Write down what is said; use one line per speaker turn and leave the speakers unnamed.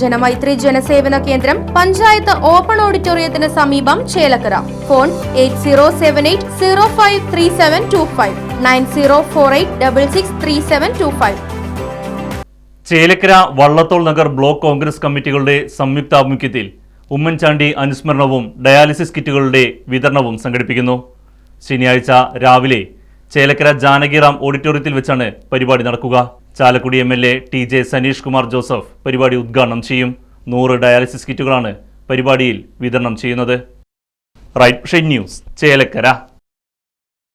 ജനമൈത്രി ജനസേവന കേന്ദ്രം പഞ്ചായത്ത് ഓപ്പൺ ഓഡിറ്റോറിയത്തിന് സമീപം Chelakkara. Phone eight zero seven eight zero five three seven two five. Nine zero four eight double six three seven two five.
Chelakkara Vallathol Nagar block Congress കമ്മിറ്റികളുടെ സംയുക്താഭിമുഖ്യത്തിൽ ഉമ്മൻചാണ്ടി അനുസ്മരണവും dialysis കിറ്റുകളുടെ വിതരണവും സംഘടിപ്പിക്കുന്നു. ശനിയാഴ്ച രാവിലെ ചേലക്കര ജാനകിറാം ഓഡിറ്റോറിയത്തിൽ വെച്ചാണ് പരിപാടി നടക്കുക. Chalakudy M L A T J Saneesh Kumar Joseph പരിപാടി ഉദ്ഘാടനം ചെയ്യും. നൂറ് ഡയാലിസിസ് കിറ്റുകളാണ് പരിപാടിയിൽ വിതരണം ചെയ്യുന്നത്. Right news Chelakkara.